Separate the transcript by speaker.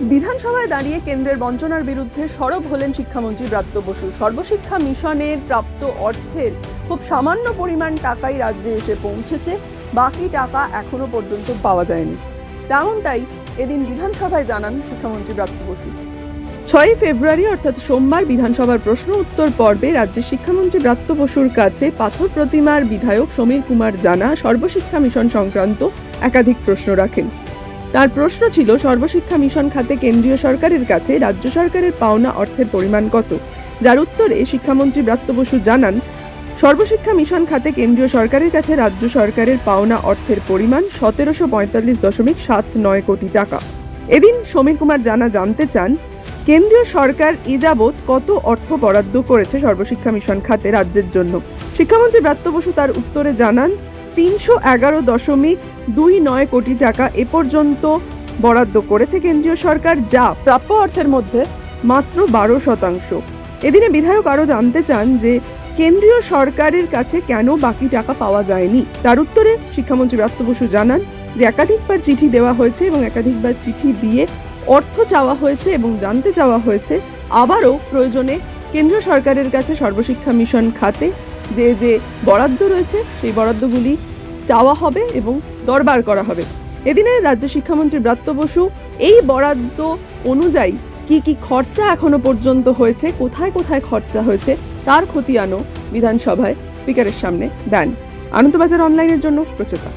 Speaker 1: বিধানসভায় দাঁড়িয়ে কেন্দ্রের বঞ্চনার বিরুদ্ধে সরব হলেন শিক্ষামন্ত্রী ব্রাত্য বসু। সর্বশিক্ষা মিশনের প্রাপ্ত অর্থের খুব সামান্য পরিমাণ টাকাই রাজ্যে এসে পৌঁছেছে। বাকি টাকা এখনও পর্যন্ত পাওয়া যায়নি। তেমনটাই এদিন বিধানসভায় জানান শিক্ষামন্ত্রী ব্রাত্য বসু। ছয়ই ফেব্রুয়ারি, অর্থাৎ সোমবার, বিধানসভার প্রশ্ন উত্তর পর্বে রাজ্যের শিক্ষামন্ত্রী ব্রাত্য বসুর কাছে পাথর প্রতিমার বিধায়ক সমীর কুমার জানা সর্বশিক্ষা মিশন সংক্রান্ত একাধিক প্রশ্ন রাখেন। তার প্রশ্ন ছিল, সর্বশিক্ষা মিশন খাতে কেন্দ্রীয় সরকারের কাছে রাজ্য সরকারের পাওনা অর্থের পরিমাণ কত? যার উত্তরে শিক্ষামন্ত্রী ব্রাত্য বসু জানান, সর্বশিক্ষা মিশন খাতে কেন্দ্রীয় সরকারের কাছে রাজ্য সরকারের পাওনা অর্থের পরিমাণ সতেরোশো পঁয়তাল্লিশ দশমিক সাত নয় কোটি টাকা। এদিন সমীর কুমার জানা জানতে চান, কেন্দ্রীয় সরকার এ যাবৎ কত অর্থ বরাদ্দ করেছে সর্বশিক্ষা মিশন খাতে রাজ্যের জন্য? শিক্ষামন্ত্রী ব্রাত্য বসু তার উত্তরে জানান তিনশো এগারো দশমিক দুই নয় কোটি টাকা এ পর্যন্ত বরাদ্দ করেছে কেন্দ্রীয় সরকার, যা প্রাপ্য অর্থের মধ্যে মাত্র বারো শতাংশ। এদিনে বিধায়ক আরও জানতে চান যে, কেন্দ্রীয় সরকারের কাছে কেন বাকি টাকা পাওয়া যায়নি? তার উত্তরে শিক্ষামন্ত্রী ব্রাত্য বসু জানান যে, একাধিকবার চিঠি দেওয়া হয়েছে এবং একাধিকবার চিঠি দিয়ে অর্থ চাওয়া হয়েছে এবং জানতে চাওয়া হয়েছে। আবারও প্রয়োজনে কেন্দ্রীয় সরকারের কাছে সর্বশিক্ষা মিশন খাতে যে যে বরাদ্দ রয়েছে, সেই বরাদ্দগুলি চাওয়া হবে এবং দরবার করা হবে। এদিনে রাজ্য শিক্ষামন্ত্রী ব্রাত্য বসু, এই বরাদ্দ অনুযায়ী কি কি খরচা এখনও পর্যন্ত হয়েছে, কোথায় কোথায় খরচা হয়েছে, তার খতিয়ানও বিধানসভায় স্পিকারের সামনে দেন। আনন্দবাজার অনলাইনের জন্য প্রচেতা।